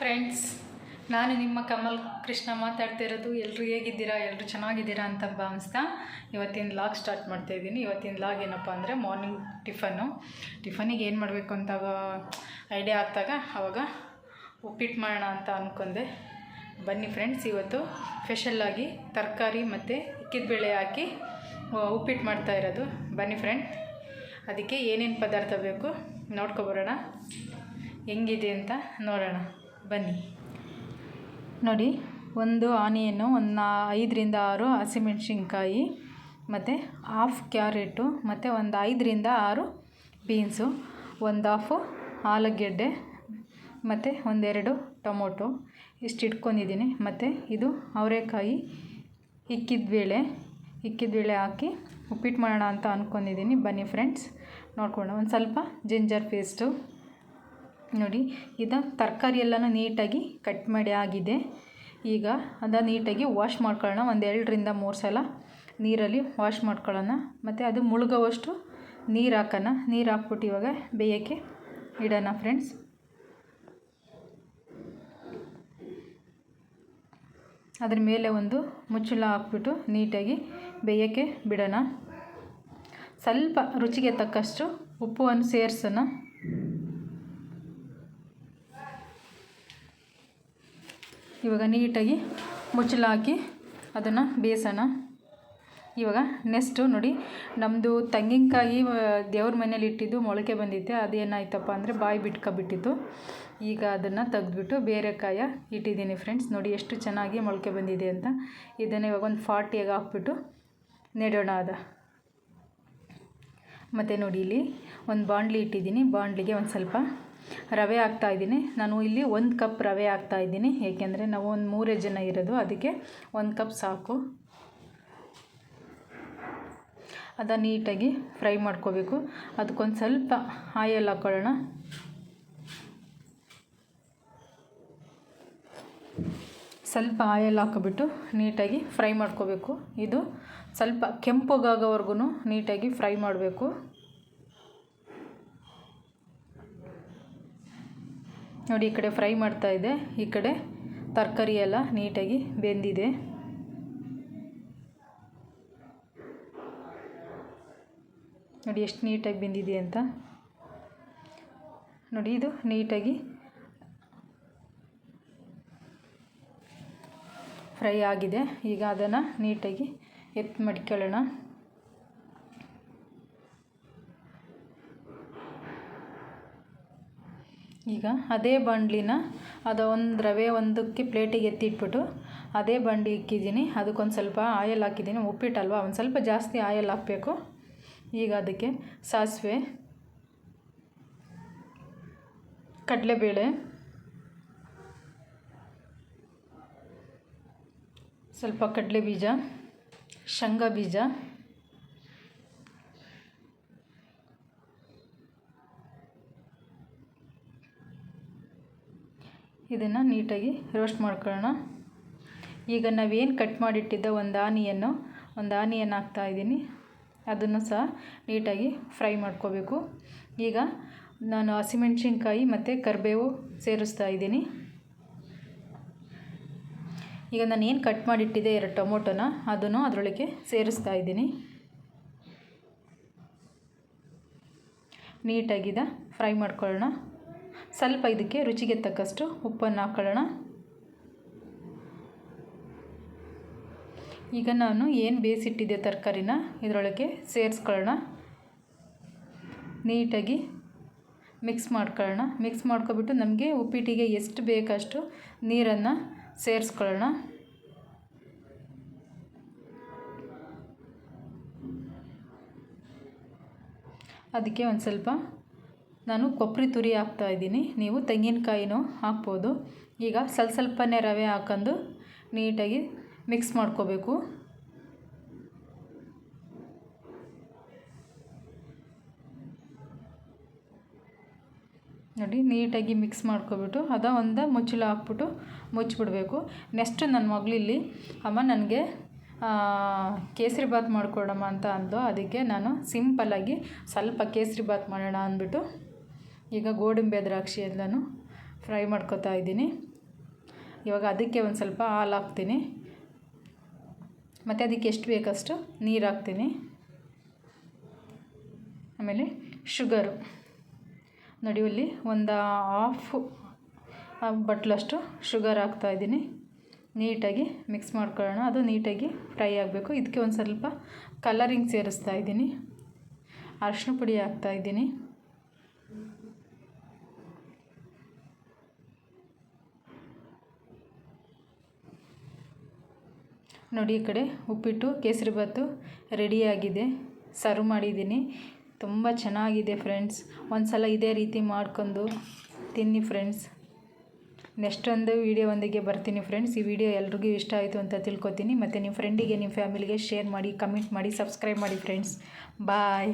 Friends ನಾನು ನಿಮ್ಮ ಕಮಲ್ ಕೃಷ್ಣ ಮಾತಾಡ್ತಿರೋದು. ಎಲ್ಲರೂ ಹೇಗಿದ್ದೀರಾ? ಎಲ್ಲರೂ ಚೆನ್ನಾಗಿದ್ದೀರಾ ಅಂತ ಭಾವಿಸ್ತಾ ಇವತ್ತಿನ ಲಾಗ್ ಸ್ಟಾರ್ಟ್ ಮಾಡ್ತಾ ಇದ್ದೀನಿ. ಇವತ್ತಿನ ಲಾಗ್ ಏನಪ್ಪ ಅಂದರೆ ಮಾರ್ನಿಂಗ್ ಟಿಫನ್ನು ಟಿಫನಿಗೆ ಏನು ಮಾಡಬೇಕು ಅಂತ ಐಡಿಯಾ ಆಗ್ತಾಗ ಆವಾಗ ಉಪ್ಪಿಟ್ಟು ಮಾಡೋಣ ಅಂತ ಅಂದ್ಕೊಂಡೆ ಬನ್ನಿ ಫ್ರೆಂಡ್ಸ್ ಇವತ್ತು ಸ್ಪೆಷಲ್ಲಾಗಿ ತರಕಾರಿ ಮತ್ತು ಬೇಳೆ ಹಾಕಿ ಉಪ್ಪಿಟ್ಟು ಮಾಡ್ತಾ ಇರೋದು. ಬನ್ನಿ ಫ್ರೆಂಡ್ ಅದಕ್ಕೆ ಏನೇನು ಪದಾರ್ಥ ಬೇಕು ನೋಡ್ಕೊಬರೋಣ ಹೆಂಗಿದೆ ಅಂತ ನೋಡೋಣ. ಬನ್ನಿ. ನೋಡಿ, ಒಂದು ಆನಿಯನ್ನು ಒಂದು ನಾ ಐದರಿಂದ ಆರು ಹಸಿಮೆಣ್ಸಿನ್ಕಾಯಿ, ಮತ್ತು ಹಾಫ್ ಕ್ಯಾರೆಟು ಮತ್ತು ಒಂದು ಐದರಿಂದ ಆರು ಬೀನ್ಸು ಒಂದು ಹಾಫು ಆಲೂಗೆಡ್ಡೆ, ಮತ್ತು ಒಂದೆರಡು ಟೊಮೊಟೊ ಇಷ್ಟು ಇಟ್ಕೊಂಡಿದ್ದೀನಿ. ಮತ್ತು ಇದು ಅವರೆಕಾಯಿ ಇಕ್ಕಿದ ಬೇಳೆ ಇಕ್ಕಿದ ಬೇಳೆ ಹಾಕಿ ಉಪ್ಪಿಟ್ಟು ಮಾಡೋಣ ಅಂತ ಅಂದ್ಕೊಂಡಿದ್ದೀನಿ ಬನ್ನಿ ಫ್ರೆಂಡ್ಸ್ ನೋಡ್ಕೊಂಡು ಒಂದು ಸ್ವಲ್ಪ ಜಿಂಜರ್ ಪೇಸ್ಟು ನೋಡಿ, ಇದು ತರಕಾರಿ ಎಲ್ಲನೂ ನೀಟಾಗಿ ಕಟ್ ಮಾಡಿ ಆಗಿದೆ. ಈಗ ಅದು ನೀಟಾಗಿ ವಾಶ್ ಮಾಡ್ಕೊಳ್ಳೋಣ ಒಂದು ಎರಡರಿಂದ ಮೂರು ಸಲ ನೀರಲ್ಲಿ ವಾಶ್ ಮಾಡ್ಕೊಳ್ಳೋಣ ಮತ್ತು ಅದು ಮುಳುಗೋವಷ್ಟು ನೀರು ಹಾಕೋಣ. ನೀರು ಹಾಕ್ಬಿಟ್ಟು ಇವಾಗ ಬೇಯೋಕ್ಕೆ ಇಡೋಣ ಫ್ರೆಂಡ್ಸ್ ಅದ್ರ ಮೇಲೆ ಒಂದು ಮುಚ್ಚಳ ಹಾಕ್ಬಿಟ್ಟು ನೀಟಾಗಿ ಬೇಯೋಕ್ಕೆ ಬಿಡೋಣ. ಸ್ವಲ್ಪ ರುಚಿಗೆ ತಕ್ಕಷ್ಟು ಉಪ್ಪನ್ನು ಸೇರಿಸೋಣ. ಇವಾಗ ನೀಟಾಗಿ ಮುಚ್ಚಳ ಹಾಕಿ ಅದನ್ನು ಬೇಯಿಸೋಣ ಇವಾಗ ನೆಕ್ಸ್ಟು ನೋಡಿ ನಮ್ಮದು ತೆಂಗಿನಕಾಯಿ ದೇವ್ರ ಮನೇಲಿ ಇಟ್ಟಿದ್ದು ಮೊಳಕೆ ಬಂದಿತ್ತೆ. ಅದೇನಾಯ್ತಪ್ಪ ಅಂದರೆ ಬಾಯಿ ಬಿಟ್ಕೊಬಿಟ್ಟಿತ್ತು. ಈಗ ಅದನ್ನು ತೆಗೆದ್ಬಿಟ್ಟು ಬೇರೆ ಕಾಯ ಇಟ್ಟಿದ್ದೀನಿ ಫ್ರೆಂಡ್ಸ್ ನೋಡಿ ಎಷ್ಟು ಚೆನ್ನಾಗಿ ಮೊಳಕೆ ಬಂದಿದೆ ಅಂತ. ಇದನ್ನು ಇವಾಗ ಒಂದು ಫಾರ್ಟಿಯಾಗಿ ಹಾಕ್ಬಿಟ್ಟು ನೆಡೋಣ ಅದ. ಮತ್ತು ನೋಡಿ ಇಲ್ಲಿ ಒಂದು ಬಾಣಲಿ ಇಟ್ಟಿದ್ದೀನಿ. ಬಾಣಲಿಗೆ ಒಂದು ಸ್ವಲ್ಪ ರವೆ ಹಾಕ್ತಾಯಿದ್ದೀನಿ ನಾನು ಇಲ್ಲಿ ಒಂದು ಕಪ್ ರವೆ ಹಾಕ್ತಾಯಿದ್ದೀನಿ ಏಕೆಂದರೆ ನಾವು ಒಂದು ಮೂರೇ ಜನ ಇರೋದು. ಅದಕ್ಕೆ ಒಂದು ಕಪ್ ಸಾಕು. ಅದ ನೀಟಾಗಿ ಫ್ರೈ ಮಾಡ್ಕೋಬೇಕು. ಅದಕ್ಕೊಂದು ಸ್ವಲ್ಪ ಆಯಲ್ ಹಾಕ್ಕೊಳ್ಳೋಣ ಸ್ವಲ್ಪ ಆಯಲ್ ಹಾಕಿಬಿಟ್ಟು ನೀಟಾಗಿ ಫ್ರೈ ಮಾಡ್ಕೋಬೇಕು. ಇದು ಸ್ವಲ್ಪ ಕೆಂಪಗಾಗೋವರೆಗೂ ನೀಟಾಗಿ ಫ್ರೈ ಮಾಡಬೇಕು. ನೋಡಿ, ಈ ಕಡೆ ಫ್ರೈ ಮಾಡ್ತಾ ಇದೆ. ಈ ಕಡೆ ತರಕಾರಿ ಎಲ್ಲ ನೀಟಾಗಿ ಬೆಂದಿದೆ. ನೋಡಿ, ಎಷ್ಟು ನೀಟಾಗಿ ಬೆಂದಿದೆ ಅಂತ. ನೋಡಿ, ಇದು ನೀಟಾಗಿ ಫ್ರೈ ಆಗಿದೆ. ಈಗ ಅದನ್ನು ನೀಟಾಗಿ ಎತ್ತು ಮಡ್ಕೊಳ್ಳೋಣ. ಈಗ ಅದೇ ಬಾಣಲಿನ ಅದು ಒಂದು ರವೆ ಒಂದಕ್ಕೆ ಪ್ಲೇಟಿಗೆ ಎತ್ತಿಟ್ಬಿಟ್ಟು ಅದೇ ಬಾಣಲಿ ಇಕ್ಕಿದ್ದೀನಿ. ಅದಕ್ಕೊಂದು ಸ್ವಲ್ಪ ಆಯಲ್ ಹಾಕಿದ್ದೀನಿ. ಉಪ್ಪಿಟ್ಟಲ್ವ? ಒಂದು ಸ್ವಲ್ಪ ಜಾಸ್ತಿ ಆಯಲ್ ಹಾಕಬೇಕು. ಈಗ ಅದಕ್ಕೆ ಸಾಸಿವೆ, ಕಡಲೆಬೇಳೆ, ಸ್ವಲ್ಪ ಕಡಲೆ ಬೀಜ ಶೇಂಗಾ ಬೀಜ ಇದನ್ನು ನೀಟಾಗಿ ರೋಸ್ಟ್ ಮಾಡ್ಕೊಳ್ಳೋಣ. ಈಗ ನಾವೇನು ಕಟ್ ಮಾಡಿಟ್ಟಿದ್ದ ಒಂದು ಆನಿಯನ್ನು, ಒಂದು ಆನಿಯನ್ ಹಾಕ್ತಾಯಿದ್ದೀನಿ ಅದನ್ನು ಸಹ ನೀಟಾಗಿ ಫ್ರೈ ಮಾಡ್ಕೋಬೇಕು. ಈಗ ನಾನು ಹಸಿಮೆಣ್ಸಿನ್ಕಾಯಿ ಮತ್ತು ಕರಿಬೇವು ಸೇರಿಸ್ತಾ ಇದ್ದೀನಿ. ಈಗ ನಾನು ಏನು ಕಟ್ ಮಾಡಿಟ್ಟಿದ್ದೆ ಎರಡು ಟೊಮೊಟೊನ, ಅದನ್ನು ಅದರೊಳಗೆ ಸೇರಿಸ್ತಾ ಇದ್ದೀನಿ. ನೀಟಾಗಿದ ಫ್ರೈ ಮಾಡ್ಕೊಳ್ಳೋಣ. ಸ್ವಲ್ಪ ಇದಕ್ಕೆ ರುಚಿಗೆ ತಕ್ಕಷ್ಟು ಉಪ್ಪನ್ನು ಹಾಕೊಳ್ಳೋಣ. ಈಗ ನಾನು ಏನು ಬೇಯಿಸಿಟ್ಟಿದ್ದೆ ತರಕಾರಿನ ಇದರೊಳಗೆ ಸೇರಿಸ್ಕೊಳ್ಳೋಣ. ನೀಟಾಗಿ ಮಿಕ್ಸ್ ಮಾಡ್ಕೊಳ್ಳೋಣ. ಮಿಕ್ಸ್ ಮಾಡ್ಕೊಬಿಟ್ಟು ನಮಗೆ ಉಪ್ಪಿಟ್ಟಿಗೆ ಎಷ್ಟು ಬೇಕಷ್ಟು ನೀರನ್ನು ಸೇರಿಸ್ಕೊಳ್ಳೋಣ. ಅದಕ್ಕೆ ಒಂದು ಸ್ವಲ್ಪ ನಾನು ಕೊಬ್ಬರಿ ತುರಿ ಹಾಕ್ತಾಯಿದ್ದೀನಿ ನೀವು ತೆಂಗಿನಕಾಯಿನೂ ಹಾಕ್ಬೋದು. ಈಗ ಸ್ವಲ್ಪ ಸ್ವಲ್ಪನೇ ರವೆ ಹಾಕೊಂಡು ನೀಟಾಗಿ ಮಿಕ್ಸ್ ಮಾಡ್ಕೋಬೇಕು. ನೋಡಿ, ನೀಟಾಗಿ ಮಿಕ್ಸ್ ಮಾಡ್ಕೊಬಿಟ್ಟು ಅದ ಒಂದು ಮುಚ್ಚಳ ಹಾಕ್ಬಿಟ್ಟು ಮುಚ್ಚಿಬಿಡ್ಬೇಕು. ನೆಕ್ಸ್ಟ್ ನನ್ನ ಮಗಳಿಲ್ಲಿ ಅಮ್ಮ ನನಗೆ ಕೇಸರಿ ಬಾತ್ ಮಾಡಿಕೊಡಮ್ಮ ಅಂತ ಅಂದು ಅದಕ್ಕೆ ನಾನು ಸಿಂಪಲ್ಲಾಗಿ ಸ್ವಲ್ಪ ಕೇಸರಿ ಬಾತ್ ಮಾಡೋಣ ಅಂದ್ಬಿಟ್ಟು ಈಗ ಗೋಡಂಬಿ ದ್ರಾಕ್ಷಿ ಎಲ್ಲನೂ ಫ್ರೈ ಮಾಡ್ಕೊತಾ ಇದ್ದೀನಿ. ಇವಾಗ ಅದಕ್ಕೆ ಒಂದು ಸ್ವಲ್ಪ ಹಾಲು ಹಾಕ್ತೀನಿ. ಮತ್ತು ಅದಕ್ಕೆ ಎಷ್ಟು ಬೇಕಷ್ಟು ನೀರು ಹಾಕ್ತೀನಿ. ಆಮೇಲೆ ಶುಗರು. ನೋಡಿ, ಇಲ್ಲಿ ಒಂದು ಹಾಫ್ ಬಟ್ಲಷ್ಟು ಶುಗರ್ ಹಾಕ್ತಾಯಿದ್ದೀನಿ ನೀಟಾಗಿ ಮಿಕ್ಸ್ ಮಾಡ್ಕೊಳ್ಳೋಣ. ಅದು ನೀಟಾಗಿ ಫ್ರೈ ಆಗಬೇಕು. ಇದಕ್ಕೆ ಒಂದು ಸ್ವಲ್ಪ ಕಲರಿಂಗ್ ಸೇರಿಸ್ತಾ ಇದ್ದೀನಿ. ಅರಶಿನ ಪುಡಿ ಹಾಕ್ತಾಯಿದ್ದೀನಿ ನೋಡಿ, ಈ ಕಡೆ ಉಪ್ಪಿಟ್ಟು ಕೇಸರಿಬಾತು ರೆಡಿಯಾಗಿದೆ ಸರ್ವ್ ಮಾಡಿದ್ದೀನಿ. ತುಂಬ ಚೆನ್ನಾಗಿದೆ ಫ್ರೆಂಡ್ಸ್ ಒಂದು ಸಲ ಇದೇ ರೀತಿ ಮಾಡ್ಕೊಂಡು ತಿನ್ನಿ ಫ್ರೆಂಡ್ಸ್ ನೆಕ್ಸ್ಟ್ ಒಂದು ವೀಡಿಯೋವೊಂದಿಗೆ ಬರ್ತೀನಿ ಫ್ರೆಂಡ್ಸ್ ಈ ವಿಡಿಯೋ ಎಲ್ರಿಗೂ ಇಷ್ಟ ಆಯಿತು ಅಂತ ತಿಳ್ಕೊತೀನಿ. ಮತ್ತು ನಿಮ್ಮ ಫ್ರೆಂಡಿಗೆ ನಿಮ್ಮ ಫ್ಯಾಮಿಲಿಗೆ ಶೇರ್ ಮಾಡಿ ಕಮೆಂಟ್ ಮಾಡಿ ಸಬ್ಸ್ಕ್ರೈಬ್ ಮಾಡಿ ಫ್ರೆಂಡ್ಸ್ ಬಾಯ್